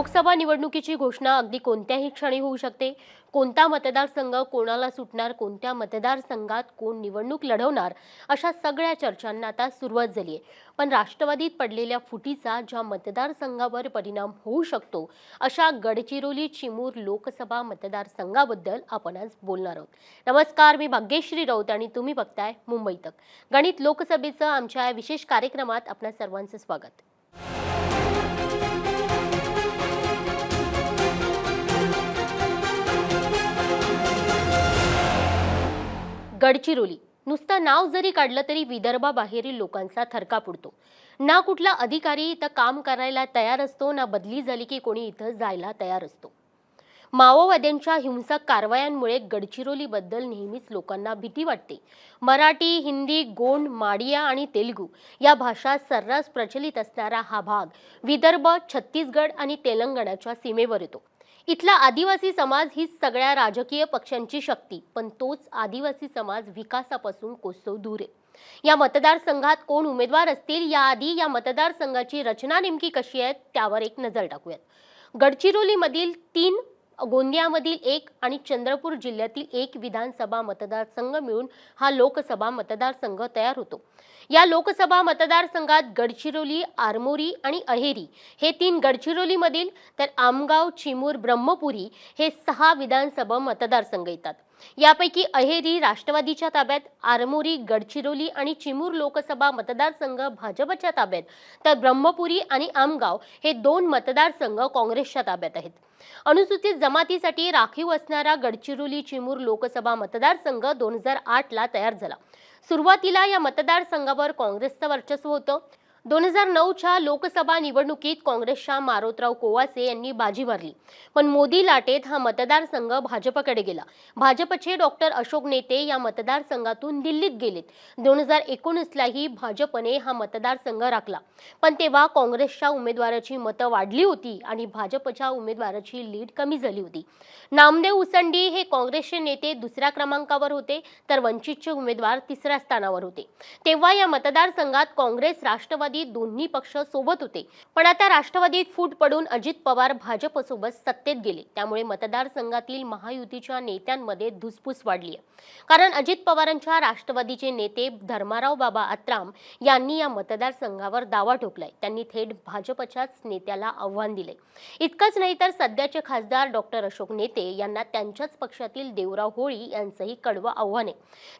लोकसभा निवडणुकीची घोषणा अगदी कोणत्याही क्षणी होऊ शकते. कोणता मतदारसंघ कोणाला सुटणार कोणत्या मतदारसंघात कोण निवडणूक लढवणार अशा सगळ्या चर्चांना आता सुरुवात झाली आहे. पण राष्ट्रवादीत पडलेल्या फुटीचा ज्या मतदारसंघावर परिणाम होऊ शकतो अशा गडचिरोली चिमूर लोकसभा मतदारसंघाबद्दल आपण आज बोलणार आहोत. नमस्कार मी भाग्यश्री राऊत आणि तुम्ही बघताय मुंबई तक. गणित लोकसभेचं आमच्या या विशेष कार्यक्रमात आपल्या सर्वांचं स्वागत. गडचिरोली. नुसतं नाव जरी काढलं तरी विदर्भाबाहेरील लोकांचा थरकाप उडतो ना कुठला अधिकारी इथं काम करायला तयार असतो ना बदली झाली की कोणी इथं जायला तयार असतो. माओवाद्यांच्या हिंसक कारवायांमुळे गडचिरोलीबद्दल नेहमीच लोकांना भीती वाटते. मराठी हिंदी गोंड माडिया आणि तेलुगू या भाषा सर्रास प्रचलित असणारा हा भाग विदर्भ छत्तीसगड आणि तेलंगणाच्या सीमेवर येतो. इथला आदिवासी समाज ही सगळ्या राजकीय पक्षांची शक्ती पण तोच आदिवासी समाज विकासापासून कोसो दूर आहे. या मतदारसंघात कोण उमेदवार असतील याआधी या मतदारसंघाची रचना नेमकी कशी आहे त्यावर एक नजर टाकूयात. गडचिरोलीमधील तीन गोंदियामधील एक आणि चंद्रपूर जिल्ह्यातील एक विधानसभा मतदारसंघ मिळून हा लोकसभा मतदारसंघ तयार होतो. या लोकसभा मतदारसंघात गडचिरोली आरमोरी आणि अहेरी हे तीन गडचिरोलीमधील तर आमगाव चिमूर ब्रह्मपुरी हे सहा विधानसभा मतदारसंघ येतात. यापैकी अहेरी राष्ट्रवादीच्या ताब्यात आरमोरी गडचिरोली आणि चिमूर लोकसभा मतदारसंघ भाजपच्या ताब्यात तर ब्रह्मपुरी आणि आमगाव हे दोन मतदारसंघ काँग्रेसच्या ताब्यात आहेत. अनुसूचित जमातीसाठी राखीव असणारा गडचिरोली चिमूर लोकसभा मतदारसंघ दोन हजार आठला तयार झाला. सुरुवातीला या मतदारसंघावर काँग्रेसचं वर्चस्व होतं. दोन हजार नऊच्या लोकसभा निवडणुकीत काँग्रेसच्या मारोतराव कोवासे यांनी बाजी मारली. पण मोदी लाटेत हा मतदारसंघ भाजपकडे गेला. भाजपचे डॉक्टर अशोक नेते या मतदारसंघातून दिल्लीत गेलेत. दोन हजार एकोणीसलाही भाजपने हा मतदारसंघ राखला. पण तेव्हा काँग्रेसच्या उमेदवाराची मतं वाढली होती आणि भाजपच्या उमेदवाराची लीड कमी झाली होती. नामदेव उसंडी हे काँग्रेसचे नेते दुसऱ्या क्रमांकावर होते तर वंचितचे उमेदवार तिसऱ्या स्थानावर होते. तेव्हा या मतदारसंघात काँग्रेस राष्ट्रवादी राष्ट्रवादी दोन्ही पक्ष सोबत होते. पण आता राष्ट्रवादीत फूट पडून अजित पवार भाजपसोबत सत्तेत गेले. त्यामुळे मतदारसंघातील महायुतीच्या नेत्यांमध्ये धुसफूस वाढली आहे कारण अजित पवारांच्या राष्ट्रवादीचे नेते धर्माराव बाबा आत्राम यांनी या मतदारसंघावर दावा ठोकलाय. त्यांनी थेट भाजपच्याच नेत्याला आव्हान दिले इतकंच नाही तर सध्याचे खासदार डॉक्टर अशोक नेते यांना त्यांच्याच पक्षातील देवराव होळी यांचंही कडवं आव्हान आहे.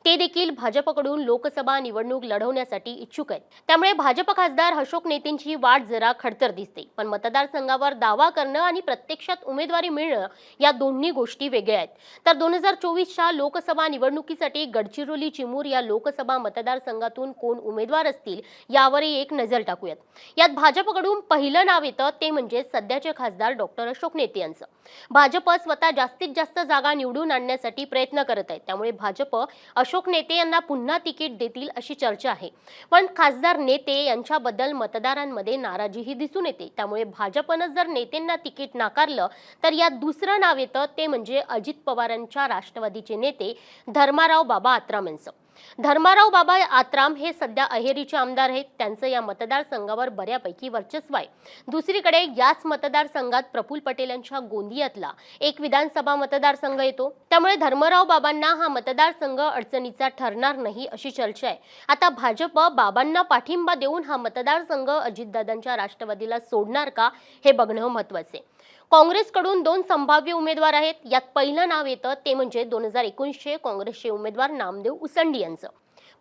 ते देखील भाजपकडून लोकसभा निवडणूक लढवण्यासाठी इच्छुक आहेत. त्यामुळे भाजप खासदार अशोक नेतेंची वाट जरा खडतर दिसते. पण मतदारसंघावर दावा करणं आणि प्रत्यक्षात उमेदवारी मिळणं या दोन्ही गोष्टी वेगळ्या आहेत. तर दोन हजार चोवीसच्या लोकसभा निवडणुकीसाठी गडचिरोली चिमूर या लोकसभा मतदारसंघातून कोण उमेदवार असतील यावरही एक नजर टाकूयात. यात भाजपकडून पहिलं नाव येतं ते म्हणजे सध्याचे खासदार डॉक्टर अशोक नेते यांचं. भाजप स्वतः जास्तीत जास्त जागा निवडून आणण्यासाठी प्रयत्न करत आहे त्यामुळे भाजप अशोक नेते यांना पुन्हा तिकीट देतील अशी चर्चा आहे. पण खासदार नेते यांच्या यांच्याबद्दल मतदारांमध्ये नाराजीही दिसून येते. त्यामुळे भाजपनं जर नेत्यांना तिकीट नाकारलं तर यात दुसरं नाव येतं ते म्हणजे अजित पवारांच्या राष्ट्रवादीचे नेते धर्माराव बाबा आत्रामांचं. धर्माराव बाबा आत्राम हे सध्या अहेरीचे आमदार आहेत. त्यांचं या मतदारसंघावर बऱ्यापैकी वर्चस्व आहे. दुसरीकडे याच मतदारसंघात प्रफुल पटेल यांच्या गोंदियातला एक विधानसभा मतदारसंघ येतो. त्यामुळे धर्मराव बाबांना हा मतदारसंघ अडचणीचा ठरणार नाही अशी चर्चा आहे. आता भाजप बाबांना पाठिंबा देऊन हा मतदारसंघ अजितदादांच्या राष्ट्रवादीला सोडणार का हे बघणं महत्त्वाचे आहे. काँग्रेसकडून दोन संभाव्य उमेदवार आहेत. यात पहिलं नाव येतं ते म्हणजे दोन हजार एकोणीसचे काँग्रेसचे उमेदवार नामदेव उसंडी यांचं.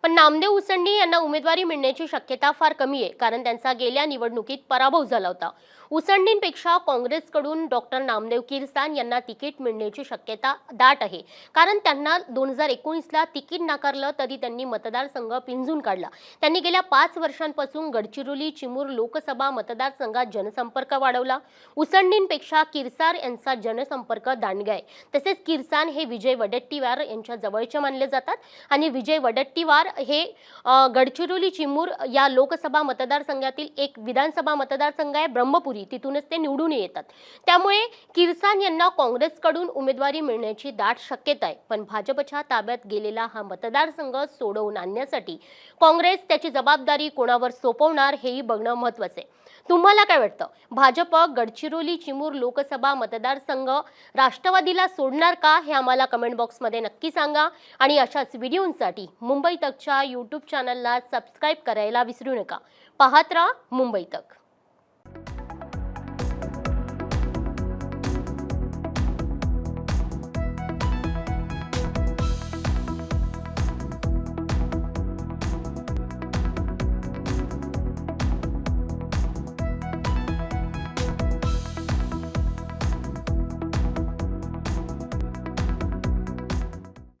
पण नामदेव उसंडी यांना उमेदवारी मिळण्याची शक्यता फार कमी आहे कारण त्यांचा गेल्या निवडणुकीत पराभव झाला होता. उसंडींपेक्षा काँग्रेसकडून डॉक्टर नामदेव किरसान यांना तिकीट मिळण्याची शक्यता दाट आहे. कारण त्यांना दोन हजार एकोणीसला तिकीट नाकारलं तरी त्यांनी मतदारसंघ पिंजून काढला. त्यांनी गेल्या पाच वर्षांपासून गडचिरोली चिमूर लोकसभा मतदारसंघात जनसंपर्क वाढवला. उसंडींपेक्षा किरसार यांचा जनसंपर्क दांडगा आहे. तसेच किरसान हे विजय वडेट्टीवार यांच्या जवळचे मानले जातात. आणि विजय वडेट्टीवार हे गडचिरोली चिमूर या लोकसभा मतदारसंघातील एक विधानसभा मतदारसंघ आहे. ब्रह्मपुरी. गडचिरोली तिथूनच ते निवडून येतात. त्यामुळे किरसान यांना काँग्रेसकडून उमेदवारी मिळण्याची दाट शक्यता आहे. पण भाजपच्या ताब्यात गेलेला हा मतदारसंघ सोडवून आणण्यासाठी काँग्रेस त्याची जबाबदारी कोणावर सोपवणार हेही बघणं महत्वाचं आहे. तुम्हाला काय वाटतं? भाजप गडचिरोली चिमूर लोकसभा मतदारसंघ राष्ट्रवादीला सोडणार का? हे आम्हाला कमेंट बॉक्समध्ये नक्की सांगा. आणि अशाच व्हिडिओंसाठी मुंबई तकच्या यूट्यूब चॅनलला सबस्क्राईब करायला विसरू नका. पाहत राहा मुंबई तक.